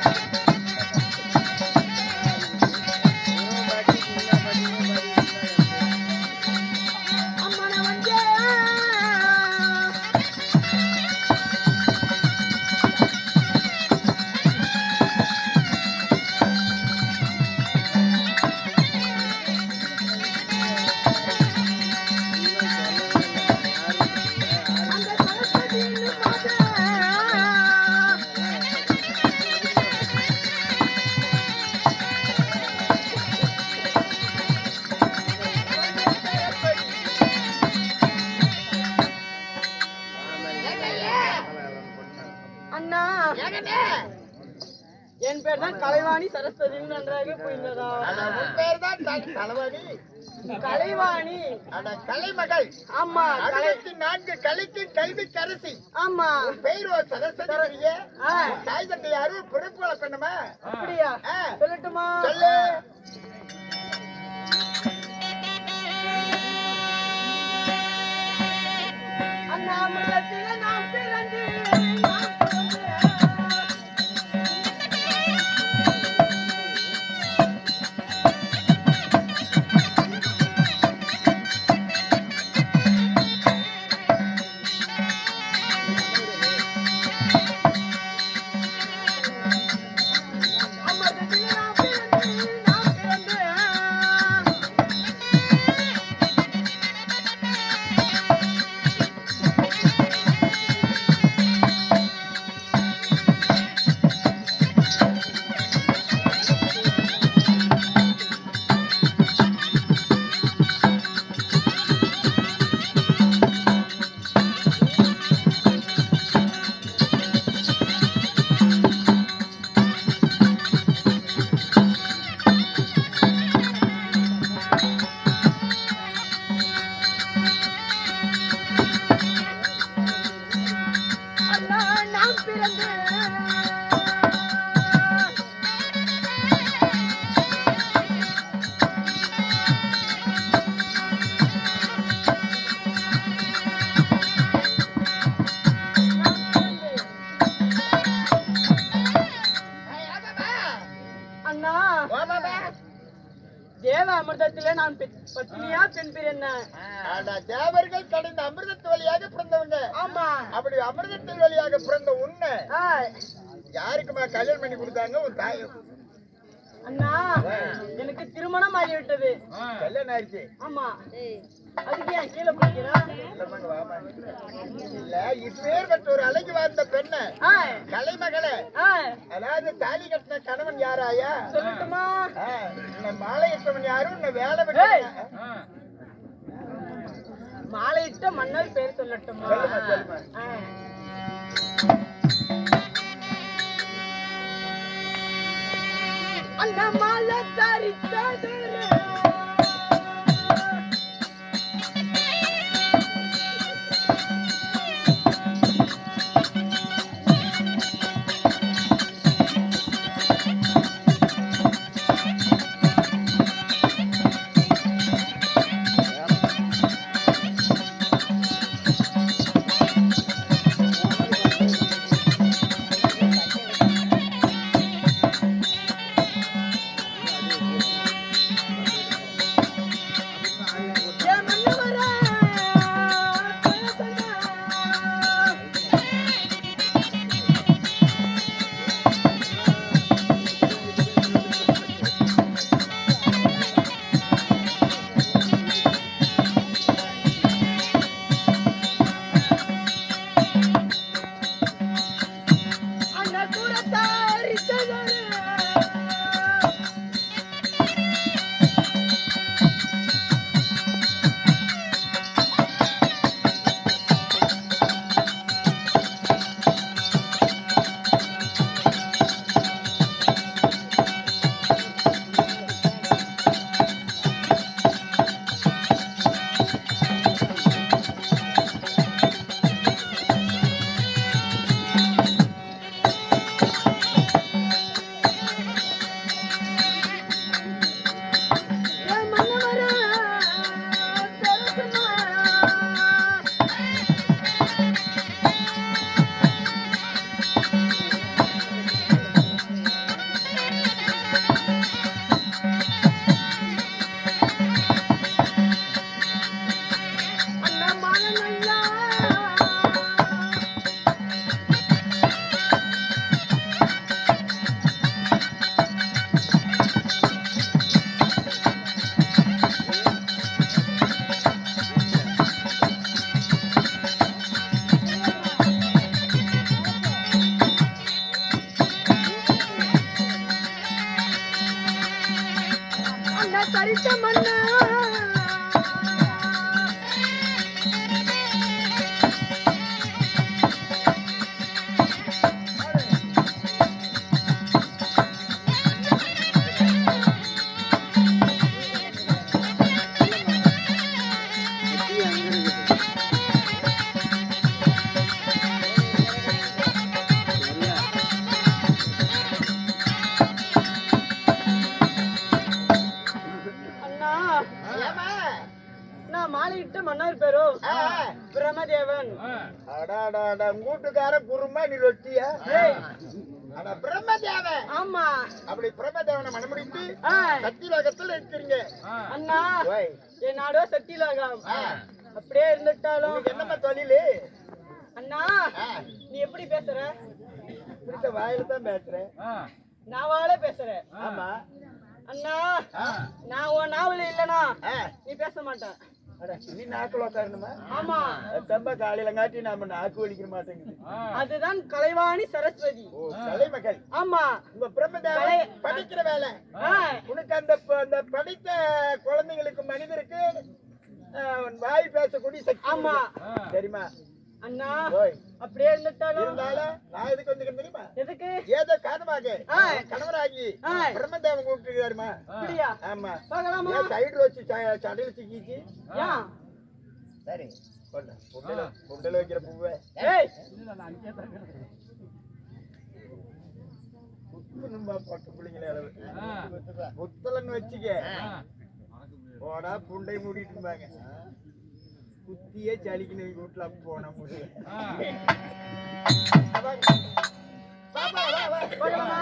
அண்ணா சரஸ்வதி நன்றாக புரிந்ததா பேர் தான் கலைவாணி அட கலைமகள். ஆமா கலை அறுபத்தி நான்கு கலைக்கு கல்வி கரசி. ஆமா. பெயர் சரஸ்வதி தாய் தந்தை யாரும் பிறப்பு வளர்க்கணுமா? அப்படியா. சொல்லட்டுமா? சொல்லு. அமிர்தத்திலே நான் பெ- பத்னியா பெண் பிறந்தேன் அட தேவர்கள் கடைந்த அமிர்தத்து வழியாக பிறந்தவங்க. ஆமா. அப்படி அமிர்தத்தின் வழியாக பிறந்த உன்னை யாருக்குமா கல்யாணம் பண்ணி கொடுத்தாங்க? உன் தாய். அண்ணா எனக்கு திருமணம் ஆகிவிட்டது. கல்யாணம் ஆயிடுச்சு. ஆமா. அதுக்கு ஏன் கீழே. இல்ல பெற்ற ஒரு அழகி வாழ்ந்த பெண்ண. கலைமகளே. அதாவது தாலி கட்டின கணவன் யாராயா சொல்லட்டுமா? ஆ, இந்த மாலை இட்டவன் யாரும் இந்த வேலை. விட்டு மாலையிட்ட மன்னர் பேர் சொல்லட்டுமா. அந்த மாலை தரித்தது. அடாடாடா கூட்டுக்காரன் குருமா நீ ரொட்டியா? ஆனா பிரம்மதேவன். ஆமா. அப்படி பிரம்மதேவனை மனமுடித்து ஆ, சத்தியலோகத்துல இருக்கிறீங்க. அண்ணா என் நாடோ சத்தியலோகம். ஆ. அப்படியே இருந்துட்டாலும். என்னம்மா தொழிலு? அண்ணா நீ எப்படி பேசுற? பிடிச்ச வாயில தான் பேசுறேன் நான் வாழ பேசுறேன். ஆமா. அண்ணா நான் உன் நாவல இல்லனா ஆ. நீ பேச மாட்ட. அட, நீ நாக்குல உட்காரணுமா ஆமா. தம்ப காலையில காட்டி நாம நாக்கு மாட்டேங்குது. அதுதான் கலைவாணி சரஸ்வதி. ஆமா. உங்க பிரம்மதேவன் படிக்கிற வேலை. உனக்கு அந்த அந்த படித்த குழந்தைங்களுக்கு மனிதருக்கு வாய் பேசக்கூடிய சக்தி ஆமா. தெரியுமா? அண்ணா அப்படியே இருந்துட்டாலும் இருந்தாலும் நான் எதுக்கு வந்துக்கிறேன் தெரியுமா? எதுக்கு? ஏதோ ஆ. கணவராகி. பிரம்மதேவன் கூப்பிட்டுருக்காருமா. அப்படியா? ஆமா. சைடுல வச்சு சடையில சிக்கிச்சு? சரி புண்டையில வைக்கிற பூவை. ஏய். குத்துணும்பா பட்டு பிள்ளைங்களே அளவு. குத்தலன்னு வச்சுக்க. போடா புண்டை மூடிட்டு இருந்தாங்க. குத்தியே சளிக்கணும் வீட்டுல போன முடியும் பார்க்கலாமா